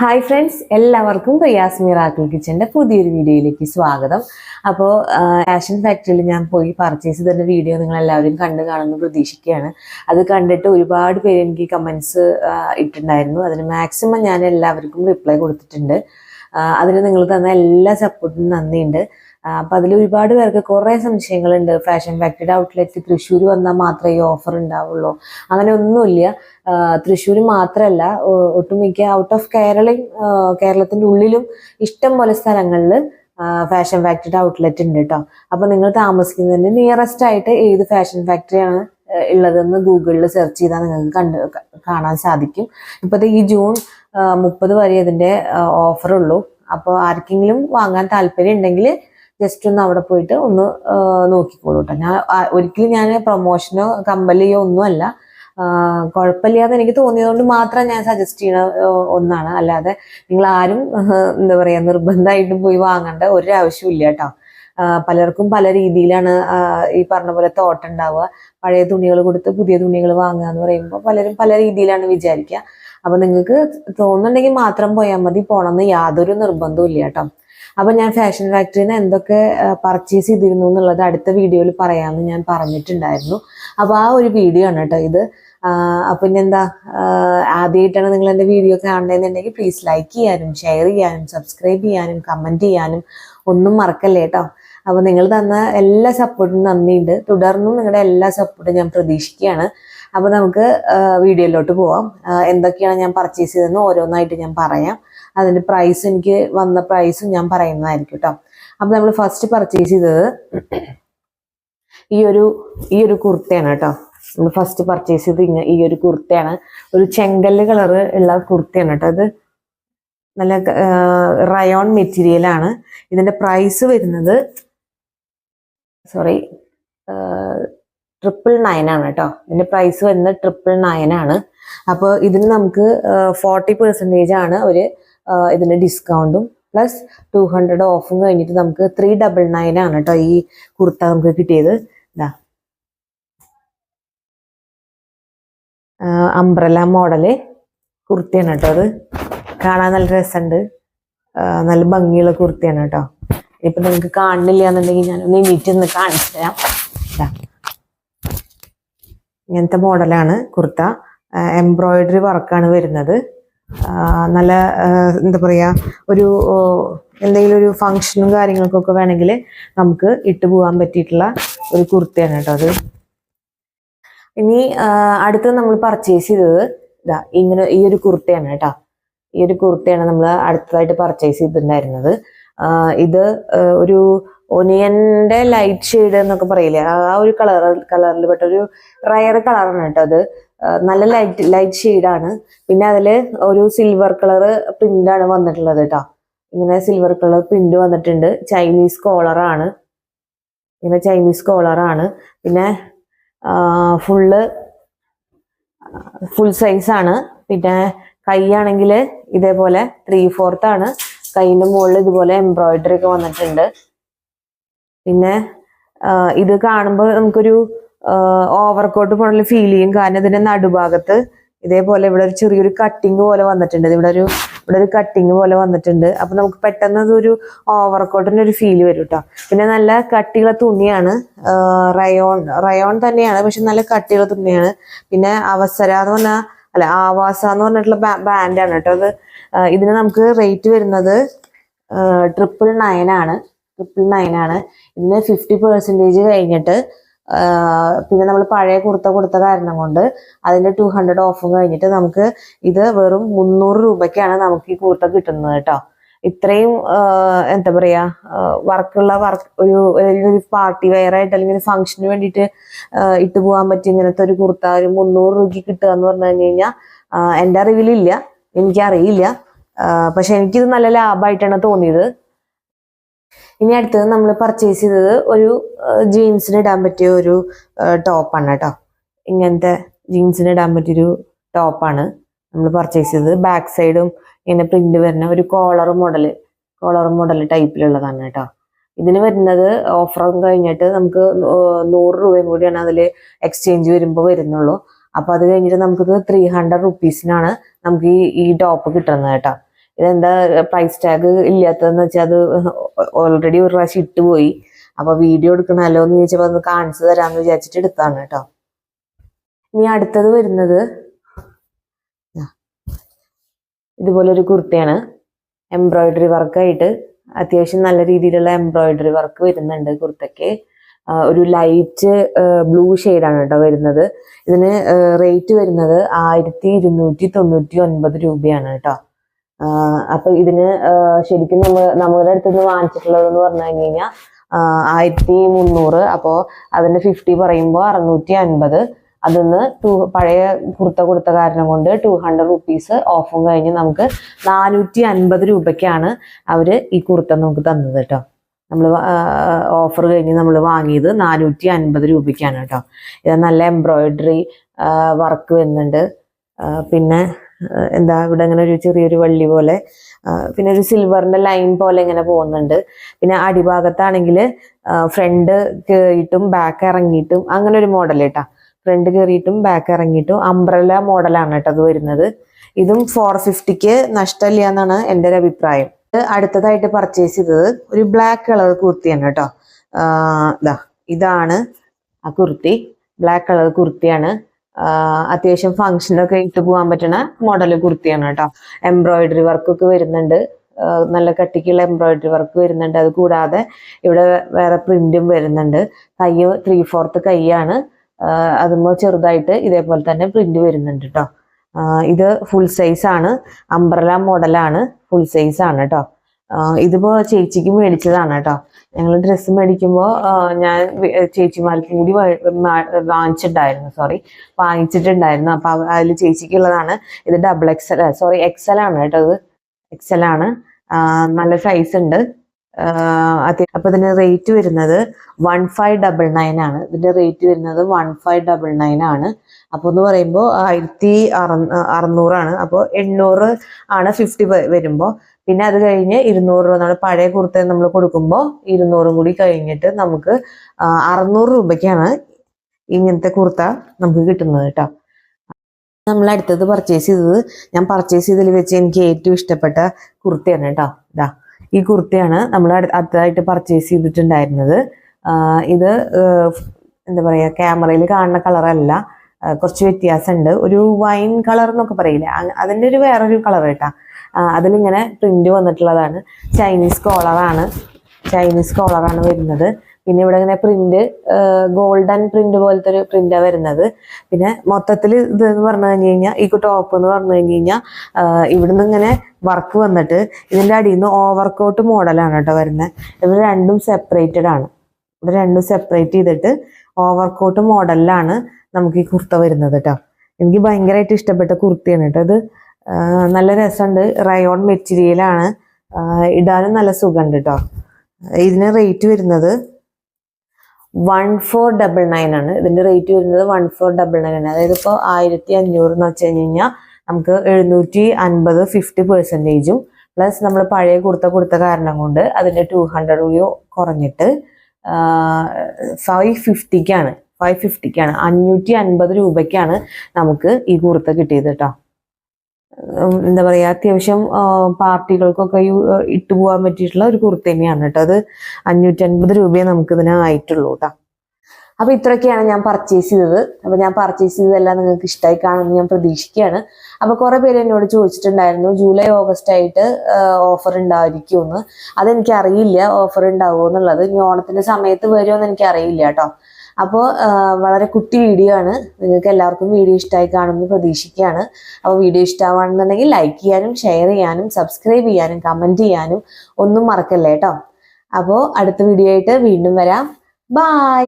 Hi friends എല്ലാവർക്കും Riyas miracle കിച്ചന്റെ പുതിയൊരു വീഡിയോയിലേക്ക് സ്വാഗതം. അപ്പോൾ ഫാഷൻ ഫാക്ടറിയിൽ ഞാൻ പോയി പർച്ചേസ് ചെയ്ത വീഡിയോ നിങ്ങൾ എല്ലാവരും കണ്ടു കാണുമെന്ന് പ്രതീക്ഷിക്കുകയാണ്. അത് കണ്ടിട്ട് ഒരുപാട് പേര് എനിക്ക് കമൻസ് ഇട്ടിട്ടുണ്ടായിരുന്നു. അതിന് മാക്സിമം ഞാൻ എല്ലാവർക്കും റിപ്ലൈ കൊടുത്തിട്ടുണ്ട്. അതിന് നിങ്ങൾ തന്ന എല്ലാ സപ്പോർട്ടും നന്ദിയുണ്ട്. അപ്പം അതിൽ ഒരുപാട് പേർക്ക് കുറേ സംശയങ്ങളുണ്ട്. ഫാഷൻ ഫാക്ടറിയുടെ ഔട്ട്ലെറ്റ് തൃശ്ശൂർ വന്നാൽ മാത്രമേ ഈ ഓഫർ ഉണ്ടാവുള്ളൂ അങ്ങനെ ഒന്നുമില്ല. തൃശ്ശൂർ മാത്രമല്ല ഒട്ടുമിക്ക ഔട്ട് ഓഫ് കേരളയും കേരളത്തിന്റെ ഉള്ളിലും ഇഷ്ടം പോലെ സ്ഥലങ്ങളിൽ ഫാഷൻ ഫാക്ടറിയുടെ ഔട്ട്ലെറ്റ് ഉണ്ട് കേട്ടോ അപ്പോൾ നിങ്ങൾ താമസിക്കുന്നതിന് നിയറസ്റ്റ് ആയിട്ട് ഏത് ഫാഷൻ ഫാക്ടറിയാണ് ഉള്ളതെന്ന് ഗൂഗിളിൽ സെർച്ച് ചെയ്താൽ നിങ്ങൾക്ക് കണ്ട് കാണാൻ സാധിക്കും. ഇപ്പോഴത്തെ ഈ ജൂൺ മുപ്പത് വരെ ഇതിന്റെ ഓഫർ ഉള്ളൂ. അപ്പോൾ ആർക്കെങ്കിലും വാങ്ങാൻ താല്പര്യം ഉണ്ടെങ്കിൽ ജസ്റ്റ് ഒന്ന് അവിടെ പോയിട്ട് ഒന്ന് നോക്കിക്കോളൂ കേട്ടോ ഞാൻ ഒരിക്കലും ഞാൻ പ്രൊമോഷനോ കമ്പലിയോ ഒന്നുമല്ല. കുഴപ്പമില്ലാന്ന് എനിക്ക് തോന്നിയതുകൊണ്ട് മാത്രം ഞാൻ സജസ്റ്റ് ആഹ് ഒന്നാണ്. അല്ലാതെ നിങ്ങൾ ആരും എന്താ പറയാ നിർബന്ധമായിട്ടും പോയി വാങ്ങേണ്ട ഒരു ആവശ്യമില്ല കേട്ടോ പലർക്കും പല രീതിയിലാണ് ഈ പറഞ്ഞ പോലെ തോട്ടം ഉണ്ടാവുക. പഴയ തുണികൾ കൊടുത്ത് പുതിയ തുണികൾ വാങ്ങുക എന്ന് പറയുമ്പോൾ പലരും പല രീതിയിലാണ് വിചാരിക്കുക. അപ്പൊ നിങ്ങൾക്ക് തോന്നുന്നുണ്ടെങ്കിൽ മാത്രം പോയാൽ മതി. പോണമെന്ന് യാതൊരു നിർബന്ധവും ഇല്ല കേട്ടോ അപ്പൊ ഞാൻ ഫാഷൻ ഫാക്ടറിയിൽ നിന്ന് എന്തൊക്കെ പർച്ചേസ് ചെയ്തിരുന്നു എന്നുള്ളത് അടുത്ത വീഡിയോയിൽ പറയാമെന്ന് ഞാൻ പറഞ്ഞിട്ടുണ്ടായിരുന്നു. അപ്പൊ ആ ഒരു വീഡിയോ ആണ് കേട്ടോ ഇത്. അപ്പൊ ഇനി എന്താ ആദ്യമായിട്ടാണ് നിങ്ങൾ എന്റെ വീഡിയോ കാണുന്നതെന്നുണ്ടെങ്കിൽ പ്ലീസ് ലൈക്ക് ചെയ്യാനും ഷെയർ ചെയ്യാനും സബ്സ്ക്രൈബ് ചെയ്യാനും കമന്റ് ചെയ്യാനും ഒന്നും മറക്കല്ലേ കേട്ടോ. അപ്പോൾ നിങ്ങൾ തന്ന എല്ലാ സപ്പോർട്ടും നന്ദിയുണ്ട്. തുടർന്നും നിങ്ങളുടെ എല്ലാ സപ്പോർട്ടും ഞാൻ പ്രതീക്ഷിക്കുകയാണ്. അപ്പോൾ നമുക്ക് വീഡിയോയിലോട്ട് പോവാം. എന്തൊക്കെയാണ് ഞാൻ പർച്ചേസ് ചെയ്തതെന്ന് ഓരോന്നായിട്ട് ഞാൻ പറയാം. അതിന്റെ പ്രൈസ് എനിക്ക് വന്ന പ്രൈസും ഞാൻ പറയുന്നതായിരിക്കും കേട്ടോ അപ്പം നമ്മൾ ഫസ്റ്റ് പർച്ചേസ് ചെയ്തത് ഈ ഒരു ഈ ഒരു കുർത്തയാണ് കേട്ടോ നമ്മൾ ഫസ്റ്റ് പർച്ചേസ് ചെയ്ത് ഇങ്ങ ഈ ഒരു കുർത്തയാണ്. ഒരു ചെങ്കല്ല് കളറ് ഉള്ള കുർത്തയാണ് കേട്ടോ ഇത്. നല്ല റയോൺ മെറ്റീരിയലാണ് ഇതിന്റെ പ്രൈസ് വരുന്നത് സോറി ട്രിപ്പിൾ നയൻ ആണ് കേട്ടോ ഇതിന്റെ പ്രൈസ് വരുന്നത് ട്രിപ്പിൾ നയൻ ആണ്. അപ്പോൾ ഇതിന് നമുക്ക് ഫോർട്ടി പെർസെന്റേജ് ആണ് ഒരു ഇതിന്റെ ഡിസ്കൗണ്ടും പ്ലസ് ടു ഹൺഡ്രഡ് ഓഫും കഴിഞ്ഞിട്ട് നമുക്ക് ത്രീ ഡബിൾ നയൻ ആണ് കേട്ടോ ഈ കുർത്ത നമുക്ക് കിട്ടിയത്. ഇതാ അംബ്രല മോഡൽ കുർത്തിയാണ് കേട്ടോ അത്. കാണാൻ നല്ല രസമുണ്ട്. നല്ല ഭംഗിയുള്ള കുർത്തിയാണ് കേട്ടോ ഇപ്പൊ നിങ്ങൾക്ക് കാണുന്നില്ല എന്നുണ്ടെങ്കിൽ എണീറ്റ് ഒന്ന് കാണിച്ചു തരാം. ഇതാ ഇങ്ങനത്തെ മോഡലാണ് കുർത്ത. എംബ്രോയിഡറി വർക്കാണ് വരുന്നത്. നല്ല എന്താ പറയുക ഒരു എന്തെങ്കിലും ഒരു ഫങ്ഷനും കാര്യങ്ങൾക്കൊക്കെ വേണമെങ്കിൽ നമുക്ക് ഇട്ട് പോകാൻ പറ്റിയിട്ടുള്ള ഒരു കുർത്തയാണ് കേട്ടോ അത്. ഇനി അടുത്ത് നമ്മൾ പർച്ചേസ് ചെയ്തത് ഇതാ ഇങ്ങനെ ഈ ഒരു കുർത്തയാണ് കേട്ടോ. ഈ ഒരു കുർത്തയാണ് നമ്മൾ അടുത്തതായിട്ട് പർച്ചേസ് ചെയ്തിട്ടുണ്ടായിരുന്നത്. ഇത് ഒരു ഒനിയന്റെ ലൈറ്റ് ഷെയ്ഡ് എന്നൊക്കെ പറയില്ലേ ആ ഒരു കളർ കളറിൽ പെട്ട ഒരു റയർ കളറാണ് കേട്ടോ അത്. നല്ല ലൈറ്റ് ലൈറ്റ് ഷെയ്ഡാണ് പിന്നെ അതിൽ ഒരു സിൽവർ കളർ പ്രിന്റാണ് വന്നിട്ടുള്ളത് കേട്ടോ ഇങ്ങനെ സിൽവർ കളർ പ്രിന്റ് വന്നിട്ടുണ്ട്. ചൈനീസ് കോളറാണ് ഇങ്ങനെ ചൈനീസ് കോളറാണ് പിന്നെ ഫുള്ള് ഫുൾ സൈസ് ആണ്. പിന്നെ കൈയാണെങ്കിൽ ഇതേപോലെ ത്രീ ഫോർത്ത് ആണ്. കൈയിന്റെ മുകളിൽ ഇതുപോലെ എംബ്രോയിഡറി ഒക്കെ വന്നിട്ടുണ്ട്. പിന്നെ ഇത് കാണുമ്പോൾ നമുക്കൊരു ഓവർകോട്ട് പോലുള്ള ഫീൽ ചെയ്യും. കാരണം ഇതിന്റെ നടുഭാഗത്ത് ഇതേപോലെ ഇവിടെ ഒരു ചെറിയൊരു കട്ടിങ് പോലെ വന്നിട്ടുണ്ട്. ഇവിടെ ഒരു ഇവിടെ ഒരു കട്ടിങ് പോലെ വന്നിട്ടുണ്ട്. അപ്പൊ നമുക്ക് പെട്ടെന്ന് ഒരു ഓവർകോട്ടിന്റെ ഒരു ഫീൽ വരും കേട്ടോ പിന്നെ നല്ല കട്ടിയുള്ള തുണിയാണ്. റയോൺ റയോൺ തന്നെയാണ്. പക്ഷെ നല്ല കട്ടിയുള്ള തുണിയാണ്. പിന്നെ അവസര എന്ന് പറഞ്ഞാൽ അല്ല ആവാസ എന്ന് പറഞ്ഞിട്ടുള്ള ബാൻഡാണ് കേട്ടോ അത്. ഇതിന് നമുക്ക് റേറ്റ് വരുന്നത് ട്രിപ്പിൾ നയൻ ആണ്. ട്രിപ്പിൾ നയൻ ആണ്. ഇതിന് ഫിഫ്റ്റി പെർസെന്റേജ് കഴിഞ്ഞിട്ട് പിന്നെ നമ്മൾ പഴയ കുർത്ത കൊടുത്ത കാരണം കൊണ്ട് അതിന്റെ ടു ഹൺഡ്രഡ് ഓഫും കഴിഞ്ഞിട്ട് നമുക്ക് ഇത് വെറും മുന്നൂറ് രൂപയ്ക്കാണ് നമുക്ക് ഈ കുർത്ത കിട്ടുന്നത് കേട്ടോ. ഇത്രയും എന്താ പറയാ വർക്കുള്ള വർക്ക് ഒരു ഒരു പാർട്ടി വെയർ ആയിട്ട് അല്ലെങ്കിൽ ഫംഗ്ഷന് വേണ്ടിയിട്ട് ഇട്ടു പോകാൻ പറ്റിയ ഇങ്ങനത്തെ ഒരു കുർത്ത ഒരു മുന്നൂറ് രൂപയ്ക്ക് കിട്ടുക എന്ന് പറഞ്ഞു കഴിഞ്ഞു കഴിഞ്ഞാൽ എന്റെ അറിവിലില്ല എനിക്കറിയില്ല. പക്ഷെ എനിക്കിത് നല്ല ലാഭമായിട്ടാണ് തോന്നിയത്. ഇനി അടുത്തത് നമ്മൾ പർച്ചേസ് ചെയ്തത് ഒരു ജീൻസിന് ഇടാൻ പറ്റിയ ഒരു ടോപ്പാണ് കേട്ടോ ഇങ്ങനത്തെ ജീൻസിന് ഇടാൻ പറ്റിയൊരു ടോപ്പാണ് നമ്മൾ പർച്ചേസ് ചെയ്തത്. ബാക്ക് സൈഡും ഇങ്ങനെ പ്രിന്റ് വരുന്ന ഒരു കോളർ മോഡൽ കോളർ മോഡൽ ടൈപ്പിലുള്ളതാണ് കേട്ടോ ഇതിന് വരുന്നത് ഓഫറും കഴിഞ്ഞിട്ട് നമുക്ക് നൂറ് രൂപയും കൂടിയാണ് അതിൽ എക്സ്ചേഞ്ച് വരുമ്പോൾ വരുന്നുള്ളൂ. അപ്പൊ അത് കഴിഞ്ഞിട്ട് നമുക്കിത് ത്രീ ഹൺഡ്രഡ് റുപ്പീസിനാണ് നമുക്ക് ഈ ഈ ടോപ്പ് കിട്ടുന്നത് കേട്ടോ ഇതെന്താ പ്രൈസ് ടാഗ് ഇല്ലാത്തതെന്ന് വെച്ചാൽ അത് ഓൾറെഡി ഒരു പ്രാവശ്യം ഇട്ടുപോയി അപ്പൊ വീഡിയോ എടുക്കണമല്ലോ എന്ന് ചോദിച്ചപ്പോൾ അത് കാണിച്ചു തരാന്ന് വിചാരിച്ചിട്ട് എടുത്താണ് കേട്ടോ. ഇനി അടുത്തത് വരുന്നത്. ഇതുപോലെ ഒരു കുർത്തയാണ്. എംബ്രോയിഡറി വർക്കായിട്ട് അത്യാവശ്യം നല്ല രീതിയിലുള്ള എംബ്രോയിഡറി വർക്ക് വരുന്നുണ്ട് കുർത്തയ്ക്ക്. ഒരു ലൈറ്റ് ബ്ലൂ ആണ് കേട്ടോ വരുന്നത്. ഇതിന് റേറ്റ് വരുന്നത് ആയിരത്തി ഇരുന്നൂറ്റി തൊണ്ണൂറ്റി ഒൻപത് രൂപയാണ് കേട്ടോ. അപ്പൊ ഇതിന് ശരിക്കും നമ്മൾ നമ്മുടെ വാങ്ങിച്ചിട്ടുള്ളത് എന്ന് പറഞ്ഞു കഴിഞ്ഞ് കഴിഞ്ഞാൽ ആയിരത്തി മുന്നൂറ് അപ്പോൾ അതിന്റെ ഫിഫ്റ്റി പറയുമ്പോൾ അറുന്നൂറ്റി അൻപത് അതിന്ന് ടു പഴയ കുർത്ത കൊടുത്ത കാരണം കൊണ്ട് ടു ഹൺഡ്രഡ് റുപ്പീസ് ഓഫും കഴിഞ്ഞ് നമുക്ക് നാനൂറ്റി അൻപത് രൂപയ്ക്കാണ് അവർ ഈ കുർത്ത നമുക്ക് തന്നത് കേട്ടോ നമ്മൾ ഓഫർ കഴിഞ്ഞ് നമ്മൾ വാങ്ങിയത് നാനൂറ്റി അൻപത് രൂപയ്ക്കാണ് കേട്ടോ ഇത് നല്ല എംബ്രോയിഡറി വർക്ക് വരുന്നുണ്ട്. പിന്നെ എന്താ ഇവിടെ ഇങ്ങനെ ഒരു ചെറിയൊരു വള്ളി പോലെ പിന്നെ ഒരു സിൽവറിന്റെ ലൈൻ പോലെ ഇങ്ങനെ പോകുന്നുണ്ട്. പിന്നെ അടിഭാഗത്താണെങ്കിൽ ഫ്രണ്ട് കയറിയിട്ടും ബാക്ക് ഇറങ്ങിയിട്ടും അങ്ങനെ ഒരു മോഡൽ കേട്ടാ ഫ്രണ്ട് കയറിയിട്ടും ബാക്ക് ഇറങ്ങിയിട്ടും അംബ്രല മോഡലാണ് കേട്ടോ അത് വരുന്നത്. ഇതും ഫോർ ഫിഫ്റ്റിക്ക് നഷ്ടമില്ല എന്നാണ് എന്റെ ഒരു അഭിപ്രായം. അടുത്തതായിട്ട് പർച്ചേസ് ചെയ്തത് ഒരു ബ്ലാക്ക് കളർ കുർത്തിയാണ് കേട്ടോ. ഇതാണ് ആ കുർത്തി. ബ്ലാക്ക് കളർ കുർത്തിയാണ്. അത്യാവശ്യം ഫംഗ്ഷനൊക്കെ ഇട്ട് പോകാൻ പറ്റുന്ന മോഡൽ കുർത്തിയാണ് കേട്ടോ. എംബ്രോയിഡറി വർക്കൊക്കെ വരുന്നുണ്ട്. നല്ല കട്ടിക്കുള്ള എംബ്രോയിഡറി വർക്ക് വരുന്നുണ്ട്. അത് കൂടാതെ ഇവിടെ വേറെ പ്രിന്റും വരുന്നുണ്ട്. കൈ ത്രീ ഫോർത്ത് കൈയാണ്. അതുമ്പോൾ ചെറുതായിട്ട് ഇതേപോലെ തന്നെ പ്രിന്റ് വരുന്നുണ്ട് കേട്ടോ. ഇത് ഫുൾ സൈസ് ആണ്. അംബ്രല മോഡലാണ് ഫുൾ സൈസ് ആണ് കേട്ടോ. ഇതിപ്പോ ചേച്ചിക്ക് മേടിച്ചതാണ് കേട്ടോ. ഞങ്ങൾ ഡ്രസ്സ് മേടിക്കുമ്പോൾ ഞാൻ ചേച്ചിമാർക്ക് കൂടി വാങ്ങിച്ചിട്ടുണ്ടായിരുന്നു സോറി വാങ്ങിച്ചിട്ടുണ്ടായിരുന്നു. അപ്പൊ അതിൽ ചേച്ചിക്കുള്ളതാണ്. ഇത് ഡബിൾ എക്സൽ സോറി എക്സൽ ആണ് കേട്ടോ ഇത്. എക്സൽ ആണ്. നല്ല സൈസ് ഉണ്ട്. അപ്പൊ ഇതിന്റെ റേറ്റ് വരുന്നത് വൺ ഫൈവ് ഡബിൾ നയൻ ആണ്. ഇതിന്റെ റേറ്റ് വരുന്നത് വൺ ഫൈവ് ഡബിൾ നയൻ ആണ്. അപ്പോൾ എന്ന് പറയുമ്പോൾ ആയിരത്തി അറു അറുന്നൂറാണ്. അപ്പോൾ എണ്ണൂറ് ആണ് ഫിഫ്റ്റി വരുമ്പോൾ പിന്നെ അത് കഴിഞ്ഞ് ഇരുന്നൂറ് രൂപ നമ്മൾ പഴയ കുർത്ത നമ്മൾ കൊടുക്കുമ്പോൾ ഇരുന്നൂറും കൂടി കഴിഞ്ഞിട്ട് നമുക്ക് അറുന്നൂറ് രൂപയ്ക്കാണ് ഇങ്ങനത്തെ കുർത്ത നമുക്ക് കിട്ടുന്നത് കേട്ടോ. നമ്മൾ അടുത്തത് പർച്ചേസ് ചെയ്തത് ഞാൻ പർച്ചേസ് ചെയ്തതിൽ വെച്ച് എനിക്ക് ഏറ്റവും ഇഷ്ടപ്പെട്ട കുർത്തയാണ് കേട്ടോ. ഇതാ ഈ കുർത്തയാണ് നമ്മൾ അടുത്തതായിട്ട് പർച്ചേസ് ചെയ്തിട്ടുണ്ടായിരുന്നത്. ഇത് എന്താ പറയുക ക്യാമറയിൽ കാണുന്ന കളറല്ല കുറച്ച് വ്യത്യാസമുണ്ട്. ഒരു വൈൻ കളർ എന്നൊക്കെ പറയില്ലേ അതിന്റെ ഒരു വേറൊരു കളർ കേട്ടാ. അതിലിങ്ങനെ പ്രിന്റ് വന്നിട്ടുള്ളതാണ്. ചൈനീസ് കോളറാണ് ചൈനീസ് കോളറാണ് വരുന്നത്. പിന്നെ ഇവിടെ ഇങ്ങനെ പ്രിന്റ് ഗോൾഡൻ പ്രിന്റ് പോലത്തെ ഒരു പ്രിന്റാണ് വരുന്നത്. പിന്നെ മൊത്തത്തിൽ ഇത് എന്ന് പറഞ്ഞു കഴിഞ്ഞ് കഴിഞ്ഞാൽ ഈ ടോപ്പ് എന്ന് പറഞ്ഞു കഴിഞ്ഞ് കഴിഞ്ഞാൽ ഇവിടുന്ന് ഇങ്ങനെ വർക്ക് വന്നിട്ട് ഇതിന്റെ അടിയിൽ നിന്ന് ഓവർകോട്ട് മോഡലാണ് കേട്ടോ വരുന്നത് ഇവിടെ രണ്ടും സെപ്പറേറ്റഡ് ആണ്. ഇവിടെ രണ്ടും സെപ്പറേറ്റ് ചെയ്തിട്ട് ഓവർ കോട്ട് മോഡലിലാണ് നമുക്ക് ഈ കുർത്ത വരുന്നത് കേട്ടോ. എനിക്ക് ഭയങ്കരമായിട്ട് ഇഷ്ടപ്പെട്ട കുർത്തിയാണ് കേട്ടോ ഇത്. നല്ല രസമുണ്ട്. റയോൺ മെറ്റീരിയലാണ് ഇടാനും നല്ല സുഖമുണ്ട് കേട്ടോ ഇതിന് റേറ്റ് വരുന്നത് വൺ ഫോർ ഡബിൾ നയൻ ആണ്. ഇതിന്റെ റേറ്റ് വരുന്നത് വൺ ഫോർ ഡബിൾ നയൻ ആണ്. അതായത് ഇപ്പോൾ ആയിരത്തി അഞ്ഞൂറ് എന്ന് വെച്ച് കഴിഞ്ഞ് കഴിഞ്ഞാൽ നമുക്ക് എഴുന്നൂറ്റി അൻപത് ഫിഫ്റ്റി പെർസെന്റേജും പ്ലസ് നമ്മൾ പഴയ കുർത്ത കൊടുത്ത കാരണം കൊണ്ട് അതിന്റെ ടു ഹൺഡ്രഡ് കൂടി കുറഞ്ഞിട്ട് ഫൈവ് ഫിഫ്റ്റിക്കാണ് ഫൈവ് ഫിഫ്റ്റിക്കാണ് അഞ്ഞൂറ്റി അൻപത് രൂപയ്ക്കാണ് നമുക്ക് ഈ കുർത്ത കിട്ടിയത് കേട്ടോ എന്താ പറയാ അത്യാവശ്യം പാർട്ടികൾക്കൊക്കെ ഇട്ടു പോകാൻ പറ്റിയിട്ടുള്ള ഒരു കുർത്ത തന്നെയാണ് കേട്ടോ. അത് അഞ്ഞൂറ്റൻപത് രൂപയെ നമുക്ക് ഇതിന് ആയിട്ടുള്ളൂ കേട്ടോ. അപ്പൊ ഇത്രയൊക്കെയാണ് ഞാൻ പർച്ചേസ് ചെയ്തത്. അപ്പൊ ഞാൻ പർച്ചേസ് ചെയ്തതെല്ലാം നിങ്ങൾക്ക് ഇഷ്ടമായി കാണുമെന്ന് ഞാൻ പ്രതീക്ഷിക്കുകയാണ്. അപ്പൊ കുറെ പേര് എന്നോട് ചോദിച്ചിട്ടുണ്ടായിരുന്നു ജൂലൈ ഓഗസ്റ്റ് ആയിട്ട് ഓഫർ ഉണ്ടായിരിക്കുമെന്ന്. അതെനിക്ക് അറിയില്ല ഓഫർ ഉണ്ടാവുമോ എന്നുള്ളത്. ഇനി ഓണത്തിന്റെ സമയത്ത് വരുമോ എന്ന് എനിക്ക് അറിയില്ല കേട്ടോ. അപ്പോൾ വളരെ കുട്ടി വീഡിയോ ആണ്. നിങ്ങൾക്ക് എല്ലാവർക്കും വീഡിയോ ഇഷ്ടമായി കാണുമെന്ന് പ്രതീക്ഷിക്കുകയാണ്. അപ്പോൾ വീഡിയോ ഇഷ്ടമാണെന്നുണ്ടെങ്കിൽ ലൈക്ക് ചെയ്യാനും ഷെയർ ചെയ്യാനും സബ്സ്ക്രൈബ് ചെയ്യാനും കമന്റ് ചെയ്യാനും ഒന്നും മറക്കല്ലേ കേട്ടോ അപ്പോൾ അടുത്ത വീഡിയോ ആയിട്ട് വീണ്ടും വരാം. ബായ്